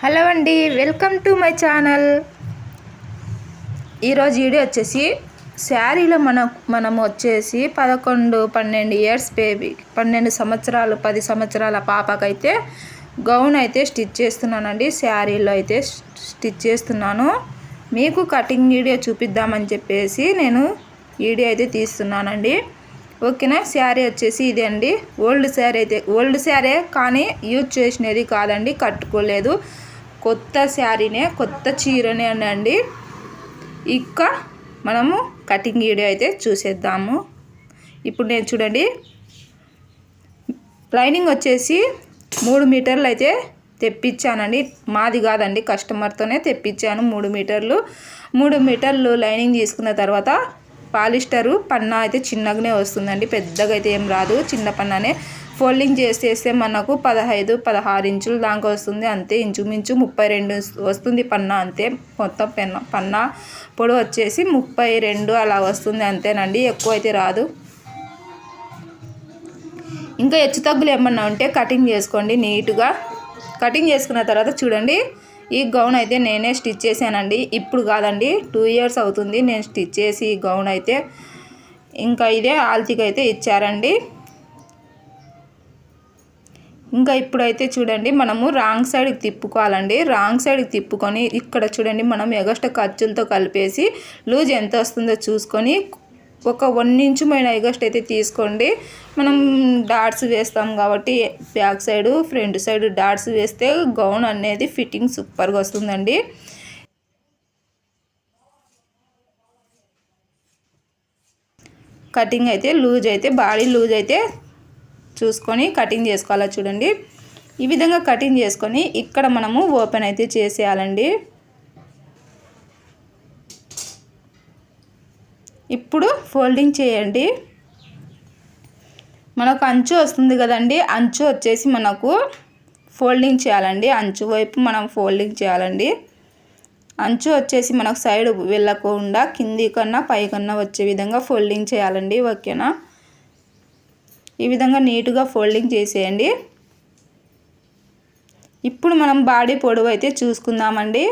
Hello అండి welcome to my channel. ఈరోజు video వచ్చేసి శారీలో మన మనము వచ్చేసి పదకొండు పన్నెండు ఇయర్స్ బేబీ పన్నెండు సంవత్సరాలు పది సంవత్సరాల పాపకైతే గౌన్ అయితే స్టిచ్ చేస్తున్నానండి. శారీలో అయితే స్టిచ్ చేస్తున్నాను. మీకు కటింగ్ వీడియో చూపిద్దామని చెప్పేసి నేను వీడియో అయితే తీస్తున్నానండి. ఓకేనా? శారీ వచ్చేసి ఇదే అండి. ఓల్డ్ శారీ అయితే ఓల్డ్ శారీ కానీ యూజ్ చేసినది కాదండి కట్టుకోలేదు. కొత్త శారీనే కొత్త చీరనే అండి ఇక మనము కటింగ్ వీడియో అయితే చూసేద్దాము. ఇప్పుడు నేను చూడండి. లైనింగ్ వచ్చేసి మూడు మీటర్లు అయితే తెప్పించానండి. మాది కాదండి కస్టమర్తోనే తెప్పించాను మూడు మీటర్లు. మూడు మీటర్లు లైనింగ్ తీసుకున్న తర్వాత పాలిస్టరు పన్నా అయితే చిన్నగానే వస్తుందండి పెద్దగా అయితే ఏం రాదు. చిన్న పన్నానే ఫోల్డింగ్ చేసేస్తే మనకు పదహైదు పదహారు ఇంచులు దాకా వస్తుంది. అంతే ఇంచుమించు ముప్పై రెండు వస్తుంది పన్నా అంతే. మొత్తం పెన్న పన్నా పొడవు వచ్చేసి ముప్పై రెండు అలా వస్తుంది అంతేనండి ఎక్కువ అయితే రాదు. ఇంకా హెచ్చు తగ్గులు ఏమన్నా ఉంటే కటింగ్ చేసుకోండి నీట్గా. కటింగ్ చేసుకున్న తర్వాత చూడండి ఈ గౌన్ అయితే నేనే స్టిచ్ చేశానండి. ఇప్పుడు కాదండి టూ ఇయర్స్ అవుతుంది నేను స్టిచ్ చేసి ఈ గౌన్ అయితే. ఇంకా ఇదే ఆల్తీకి అయితే ఇచ్చారండి. ఇంకా ఇప్పుడైతే చూడండి మనము రాంగ్ సైడ్కి తిప్పుకోవాలండి. రాంగ్ సైడ్కి తిప్పుకొని ఇక్కడ చూడండి మనం ఎగస్ట్రా ఖర్చులతో కలిపేసి లూజ్ ఎంత వస్తుందో చూసుకొని ఒక వన్ ఇంచు మైన ఎగస్ట్ అయితే తీసుకోండి. మనం డాట్స్ వేస్తాం కాబట్టి back side front side dots వేస్తే గౌన్ అనేది ఫిట్టింగ్ సూపర్గా వస్తుందండి. కటింగ్ అయితే లూజ్ అయితే బాడీ లూజ్ అయితే చూసుకొని కటింగ్ చేసుకోవాలా చూడండి. ఈ విధంగా కటింగ్ చేసుకొని ఇక్కడ మనము ఓపెన్ అయితే చేసేయాలండి. ఇప్పుడు ఫోల్డింగ్ చేయండి. మనకు అంచు వస్తుంది కదండి. అంచు వచ్చేసి మనకు ఫోల్డింగ్ చేయాలండి. అంచు వైపు మనం ఫోల్డింగ్ చేయాలండి. అంచు వచ్చేసి మనకు సైడ్ వెళ్ళకుండా కింది కన్నా పైకన్నా వచ్చే విధంగా ఫోల్డింగ్ చేయాలండి. ఓకేనా? ఈ విధంగా నీట్గా ఫోల్డింగ్ చేసేయండి. ఇప్పుడు మనం బాడీ పొడవు అయితే చూసుకుందామండి.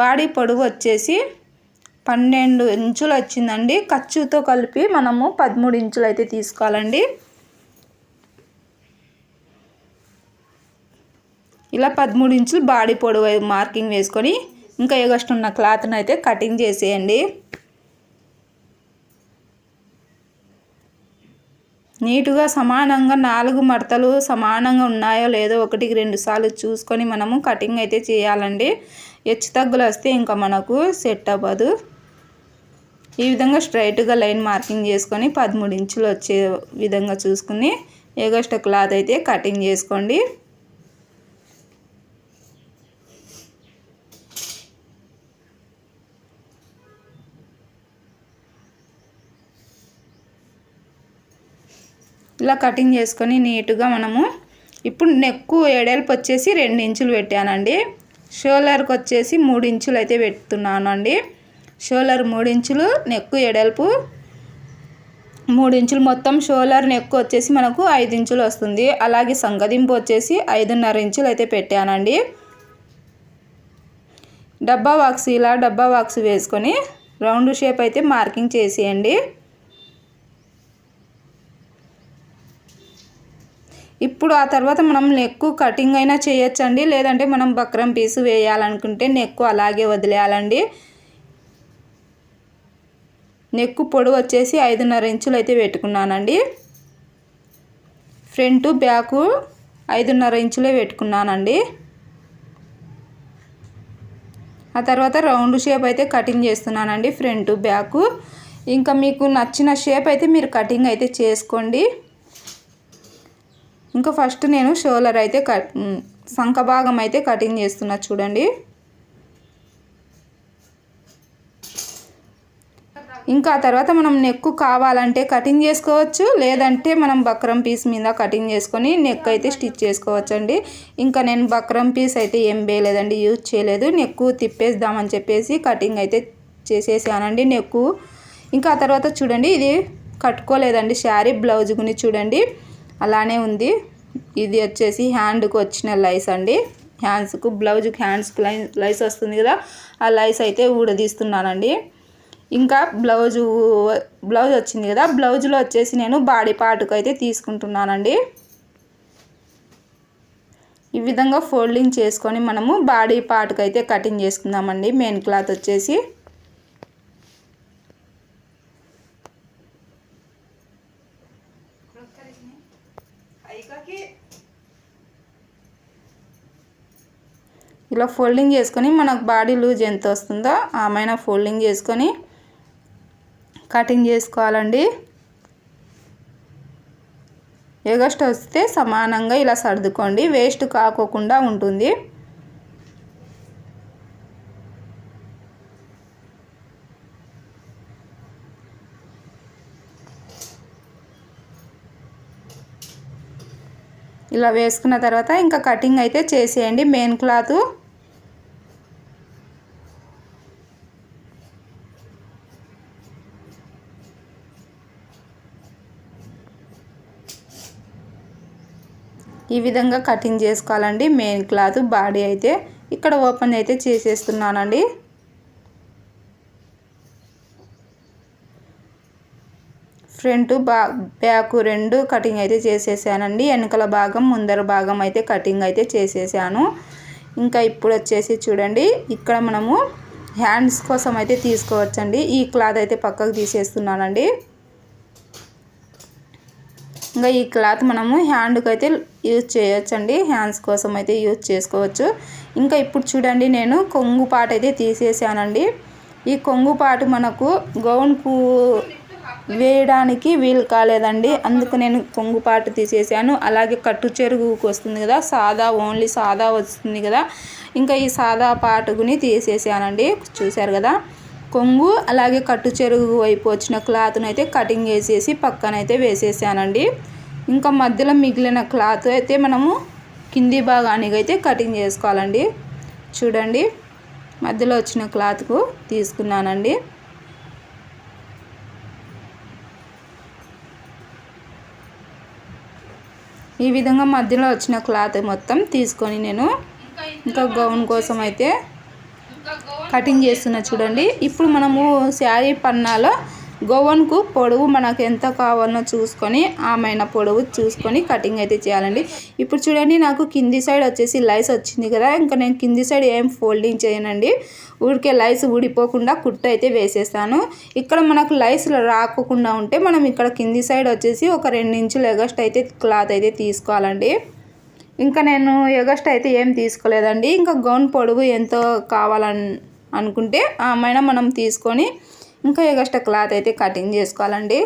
బాడీ పొడవు వచ్చేసి పన్నెండు ఇంచులు వచ్చిందండి. ఖర్చుతో కలిపి మనము పదమూడు ఇంచులు అయితే తీసుకోవాలండి. ఇలా పదమూడు ఇంచులు బాడీ పొడవు మార్కింగ్ వేసుకొని ఇంకా ఎగస్ట్ ఉన్న క్లాత్ని అయితే కటింగ్ చేసేయండి. నీటుగా సమానంగా నాలుగు మడతలు సమానంగా ఉన్నాయో లేదో ఒకటికి రెండు సార్లు చూసుకొని మనము కటింగ్ అయితే చేయాలండి. హెచ్చు తగ్గులు వస్తే ఇంకా మనకు సెట్ అవ్వదు. ఈ విధంగా స్ట్రైట్గా లైన్ మార్కింగ్ చేసుకొని పదమూడు ఇంచులు వచ్చే విధంగా చూసుకుని ఎగస్ట్ క్లాత్ అయితే కటింగ్ చేసుకోండి. ఇలా కటింగ్ చేసుకొని నీట్గా మనము ఇప్పుడు నెక్కు ఎడల్పు వచ్చేసి రెండు ఇంచులు పెట్టానండి. షోలర్కి వచ్చేసి మూడు ఇంచులు అయితే పెడుతున్నాను అండి షోలర్ మూడు ఇంచులు నెక్కు ఎడల్పు మూడు ఇంచులు మొత్తం షోలర్ నెక్కు వచ్చేసి మనకు ఐదు ఇంచులు వస్తుంది. అలాగే సంగదింపు వచ్చేసి ఐదున్నర ఇంచులు అయితే పెట్టానండి. డబ్బా బాక్స్ ఇలా డబ్బా బాక్స్ వేసుకొని రౌండ్ షేప్ అయితే మార్కింగ్ చేసేయండి. ఇప్పుడు ఆ తర్వాత మనం నెక్కు కటింగ్ అయినా చేయొచ్చండి. లేదంటే మనం బక్రం పీసు వేయాలనుకుంటే నెక్కు అలాగే వదిలేయాలండి. నెక్కు పొడవు వచ్చేసి ఐదున్నర ఇంచులు అయితే పెట్టుకున్నానండి. ఫ్రంట్ బ్యాకు ఐదున్నర ఇంచులే పెట్టుకున్నానండి. ఆ తర్వాత రౌండ్ షేప్ అయితే కటింగ్ చేస్తున్నానండి ఫ్రంట్ బ్యాకు. ఇంకా మీకు నచ్చిన షేప్ అయితే మీరు కటింగ్ అయితే చేసుకోండి. ఇంకా ఫస్ట్ నేను షోలర్ అయితే కట్ సంఖ భాగం అయితే కటింగ్ చేస్తున్నా చూడండి. ఇంకా తర్వాత మనం నెక్ కావాలంటే కటింగ్ చేసుకోవచ్చు లేదంటే మనం బక్రం పీస్ మీద కటింగ్ చేసుకొని నెక్ అయితే స్టిచ్ చేసుకోవచ్చు అండి ఇంకా నేను బక్రం పీస్ అయితే ఏం వేయలేదండి యూజ్ చేయలేదు. నెక్ తిప్పేద్దామని చెప్పేసి కటింగ్ అయితే చేసేసానండి నెక్కు ఇంకా ఆ తర్వాత చూడండి ఇది కట్టుకోలేదండి శారీ బ్లౌజ్ గుని చూడండి. అలానే ఉంది. ఇది వచ్చేసి హ్యాండ్కు వచ్చిన లైస్ అండి. హ్యాండ్స్కు బ్లౌజ్కి హ్యాండ్స్కి లై లైస్ వస్తుంది కదా ఆ లైస్ అయితే ఊడదీస్తున్నానండి. ఇంకా బ్లౌజు బ్లౌజ్ వచ్చింది కదా బ్లౌజ్లో వచ్చేసి నేను బాడీ పార్ట్కు అయితే తీసుకుంటున్నానండి. ఈ విధంగా ఫోల్డింగ్ చేసుకొని మనము బాడీ పార్ట్కి అయితే కటింగ్ చేసుకుందామండి. మెయిన్ క్లాత్ వచ్చేసి. ఇలా ఫోల్డింగ్ చేసుకొని మనకు బాడీ లూజ్ ఎంత వస్తుందో ఆమెన ఫోల్డింగ్ చేసుకొని కటింగ్ చేసుకోవాలండి. ఎగస్ట్ వస్తే సమానంగా ఇలా సర్దుకోండి. వేస్ట్ కాకోకుండా ఉంటుంది. ఇలా వేసుకున్న తర్వాత ఇంకా కటింగ్ అయితే చేసేయండి. మెయిన్ క్లాత్ ఈ విధంగా కటింగ్ చేసుకోవాలండి. మెయిన్ క్లాత్ బాడీ అయితే ఇక్కడ ఓపెన్ అయితే చేసేస్తున్నానండి. ఫ్రంట్ బా బ్యాక్ రెండు కటింగ్ అయితే చేసేసానండి. వెనకల భాగం ముందర భాగం అయితే కటింగ్ అయితే చేసేసాను. ఇంకా ఇప్పుడు వచ్చేసి చూడండి ఇక్కడ మనము హ్యాండ్స్ కోసం అయితే తీసుకోవచ్చండి. ఈ క్లాత్ అయితే పక్కకు తీసేస్తున్నానండి. ఇంకా ఈ క్లాత్ మనము హ్యాండ్కి అయితే యూజ్ చేయొచ్చండి. హ్యాండ్స్ కోసం అయితే యూజ్ చేసుకోవచ్చు. ఇంకా ఇప్పుడు చూడండి నేను కొంగు పాట అయితే తీసేసానండి. ఈ కొంగు పాటు మనకు గౌన్కు వేయడానికి వీలు కాలేదండి. అందుకు నేను కొంగుపాటు తీసేసాను. అలాగే కట్టు చెరుగుకు వస్తుంది కదా సాదా ఓన్లీ సాదా వస్తుంది కదా. ఇంకా ఈ సాదా పాటుకుని తీసేసానండి. చూశారు కదా? కొంగు అలాగే కట్టు చెరుగు వైపు వచ్చిన క్లాత్ను అయితే కటింగ్ చేసేసి పక్కనైతే వేసేసానండి. ఇంకా మధ్యలో మిగిలిన క్లాత్ అయితే మనము కింది భాగానికి అయితే కటింగ్ చేసుకోవాలండి. చూడండి. మధ్యలో వచ్చిన క్లాత్కు తీసుకున్నానండి. ఈ విధంగా మధ్యలో వచ్చిన క్లాత్ మొత్తం తీసుకొని నేను ఇంకా గౌన్ కోసం అయితే కటింగ్ చేస్తున్నా చూడండి. ఇప్పుడు మనము శారీ పన్నాలో గోవన్కు పొడవు మనకు ఎంత కావాలో చూసుకొని ఆమెన పొడవు చూసుకొని కటింగ్ అయితే చేయాలండి. ఇప్పుడు చూడండి నాకు కింది సైడ్ వచ్చేసి లైస్ వచ్చింది కదా ఇంకా నేను కింది సైడ్ ఏం ఫోల్డింగ్ చేయనండి. ఊరికే లైస్ ఊడిపోకుండా కుట్టు అయితే వేసేస్తాను. ఇక్కడ మనకు లైస్ రాకుండా ఉంటే మనం ఇక్కడ కింది సైడ్ వచ్చేసి ఒక రెండు ఇంచులు ఎగస్ట్ అయితే క్లాత్ అయితే తీసుకోవాలండి. ఇంకా నేను ఎగస్ట్ అయితే ఏం తీసుకోలేదండి. ఇంకా గౌన్ పొడవు ఎంతో కావాలని అనుకుంటే ఆమెన మనం తీసుకొని ఇంకా ఎగస్ట్రా క్లాత్ అయితే కటింగ్ చేసుకోవాలండి.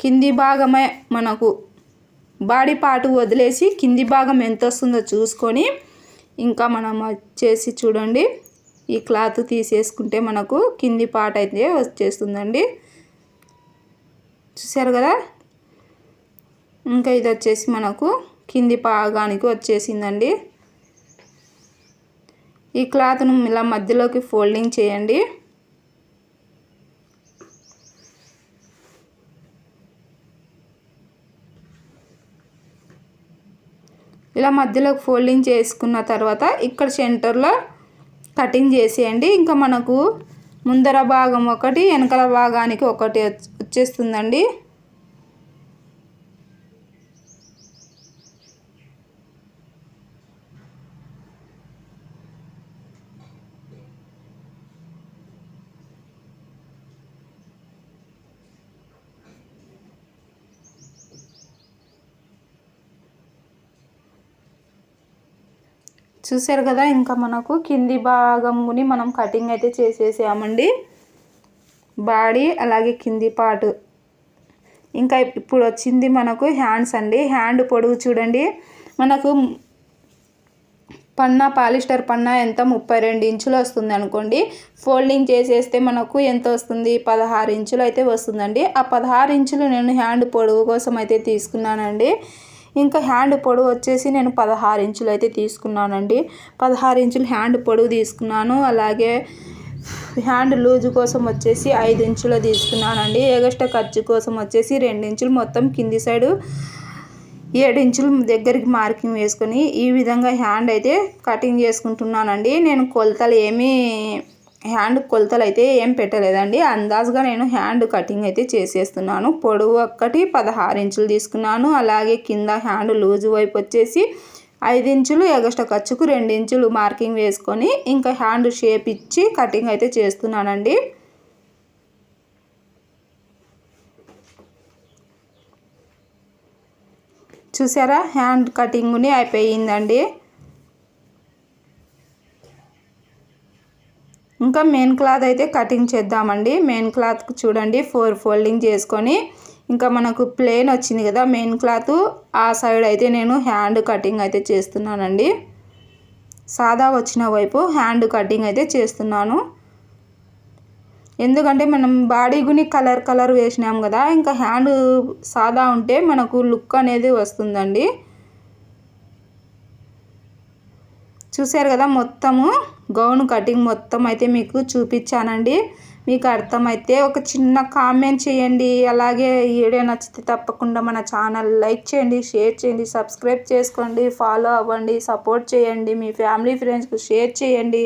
కింది భాగమే మనకు బాడీ పార్ట్ వదిలేసి కింది భాగం ఎంత వస్తుందో చూసుకొని ఇంకా మనం వచ్చేసి చూడండి. ఈ క్లాత్ తీసేసుకుంటే మనకు కింది పార్ట్ అయితే వచ్చేస్తుందండి. చూసారు కదా? ఇంకా ఇది వచ్చేసి మనకు కింది భాగానికి వచ్చేసిందండి. ఈ క్లాత్ను ఇలా మధ్యలోకి ఫోల్డింగ్ చేయండి. ఇలా మధ్యలోకి ఫోల్డింగ్ చేసుకున్న తర్వాత ఇక్కడ సెంటర్లో కటింగ్ చేసేయండి. ఇంకా మనకు ముందర భాగం ఒకటి వెనకల భాగానికి ఒకటి వచ్చేస్తుందండి. చూసారు కదా ఇంకా మనకు కింది భాగంని మనం కటింగ్ అయితే చేసేసామండి. బాడీ అలాగే కింది పార్ట్. ఇంకా ఇప్పుడు వచ్చింది మనకు హ్యాండ్స్ అండి. హ్యాండ్ పొడుగు చూడండి. మనకు పన్నా పాలిస్టర్ పన్నా ఎంత ముప్పై రెండు ఇంచులు వస్తుంది అనుకోండి. ఫోల్డింగ్ చేసేస్తే మనకు ఎంత వస్తుంది? పదహారు ఇంచులు అయితే వస్తుందండి. ఆ పదహారు ఇంచులు నేను హ్యాండ్ పొడవు కోసం అయితే తీసుకున్నానండి. ఇంకా హ్యాండ్ పొడవు వచ్చేసి నేను పదహారు ఇంచులు అయితే తీసుకున్నానండి. పదహారు ఇంచులు హ్యాండ్ పొడవు తీసుకున్నాను. అలాగే హ్యాండ్ లూజ్ కోసం వచ్చేసి ఐదు ఇంచులు తీసుకున్నానండి. ఎగస్ట్రా ఖర్చు కోసం వచ్చేసి రెండు ఇంచులు మొత్తం కింది సైడు ఏడు ఇంచులు దగ్గరికి మార్కింగ్ వేసుకొని ఈ విధంగా హ్యాండ్ అయితే కటింగ్ చేసుకుంటున్నానండి. నేను కొలతలు ఏమీ హ్యాండ్ కొలతలు అయితే ఏం పెట్టలేదండి. అందాజుగా నేను హ్యాండ్ కటింగ్ అయితే చేసేస్తున్నాను. పొడవు ఒక్కటి పదహారు ఇంచులు తీసుకున్నాను. అలాగే కింద హ్యాండ్ లూజ్ వైపు వచ్చేసి ఐదు ఇంచులు ఎగస్ట్రా ఖర్చుకు రెండు ఇంచులు మార్కింగ్ వేసుకొని ఇంకా హ్యాండ్ షేప్ ఇచ్చి కటింగ్ అయితే చేస్తున్నానండి. చూసారా? హ్యాండ్ కటింగ్ని అయిపోయిందండి. ఇంకా మెయిన్ క్లాత్ అయితే కటింగ్ చేద్దామండి. మెయిన్ క్లాత్ చూడండి ఫోర్ ఫోల్డింగ్ చేసుకొని ఇంకా మనకు ప్లేన్ వచ్చింది కదా మెయిన్ క్లాత్ ఆ సైడ్ అయితే నేను హ్యాండ్ కటింగ్ అయితే చేస్తున్నానండి. సాదా వచ్చిన వైపు హ్యాండ్ కటింగ్ అయితే చేస్తున్నాను. ఎందుకంటే మనం బాడీగుని కలర్ కలర్ వేసినాం కదా ఇంకా హ్యాండ్ సాదా ఉంటే మనకు లుక్ అనేది వస్తుందండి. చూసారు కదా మొత్తము గౌన్ కటింగ్ మొత్తం అయితే మీకు చూపించానండి. మీకు అర్థమైతే ఒక చిన్న కామెంట్ చేయండి. అలాగే ఈ వీడియో నచ్చితే తప్పకుండా మన ఛానల్ లైక్ చేయండి షేర్ చేయండి సబ్స్క్రైబ్ చేసుకోండి ఫాలో అవ్వండి సపోర్ట్ చేయండి మీ ఫ్యామిలీ ఫ్రెండ్స్కి షేర్ చేయండి.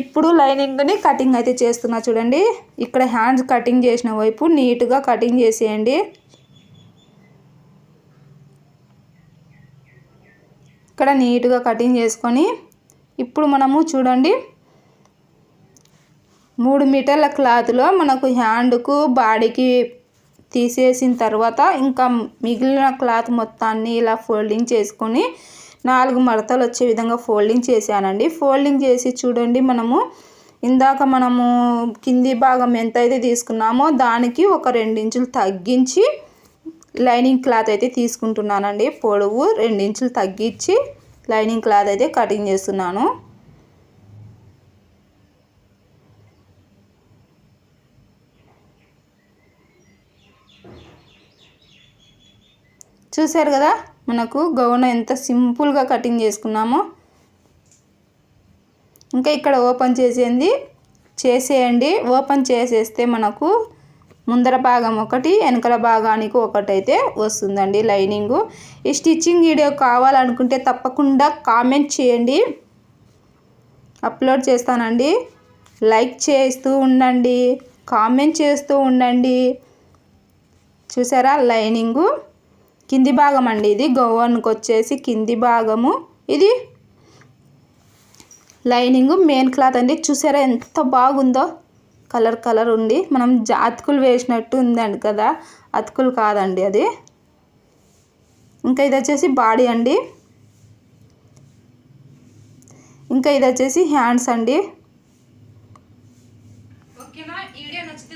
ఇప్పుడు లైనింగ్ని కటింగ్ అయితే చేస్తున్నా చూడండి. ఇక్కడ హ్యాండ్స్ కటింగ్ చేసిన వైపు నీట్గా కటింగ్ చేసేయండి. ఇక్కడ నీట్గా కటింగ్ చేసుకొని ఇప్పుడు మనము చూడండి మూడు మీటర్ల క్లాత్లో మనకు హ్యాండ్కు బాడీకి తీసేసిన తర్వాత ఇంకా మిగిలిన క్లాత్ మొత్తాన్ని ఇలా ఫోల్డింగ్ చేసుకొని నాలుగు మడతలు వచ్చే విధంగా ఫోల్డింగ్ చేశానండి. ఫోల్డింగ్ చేసి చూడండి మనము. ఇందాక మనము కింది భాగం ఎంత అయితే తీసుకున్నామో దానికి ఒక ఇంచులు తగ్గించి లైనింగ్ క్లాత్ అయితే తీసుకుంటున్నానండి. పొడవు ఇంచులు తగ్గించి లైనింగ్ క్లాత్ అయితే కటింగ్ చేస్తున్నాను. చూసారు కదా మనకు గౌన్ ఎంత సింపుల్గా కటింగ్ చేసుకున్నామో. ఇంకా ఇక్కడ ఓపెన్ చేసేయండి. చేసేయండి. ఓపెన్ చేసేస్తే మనకు ముందర భాగం ఒకటి వెనకల భాగానికి ఒకటైతే వస్తుందండి లైనింగు. ఈ స్టిచ్చింగ్ వీడియో కావాలనుకుంటే తప్పకుండా కామెంట్ చేయండి. అప్లోడ్ చేస్తానండి. లైక్ చేస్తూ ఉండండి. కామెంట్ చేస్తూ ఉండండి. చూసారా లైనింగు? కింది భాగం అండి ఇది. గౌన్కి వచ్చేసి కింది భాగము ఇది. లైనింగ్ మెయిన్ క్లాత్ అండి. చూసారా ఎంత బాగుందో? కలర్ కలర్ ఉండి మనం అతుకులు వేసినట్టు ఉందండి కదా. అతుకులు కాదండి అది. ఇంకా ఇది వచ్చేసి బాడీ అండి. ఇంకా ఇది వచ్చేసి హ్యాండ్స్ అండి. ఓకేనా?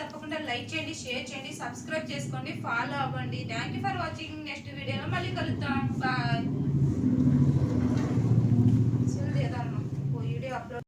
తప్పకుండా చేయండి షేర్ చేయండి సబ్స్క్రైబ్ చేసుకోండి ఫాలో అవ్వండి. Thank you for watching. Next వీడియోలో మళ్ళీ వీడియో అప్లోడ్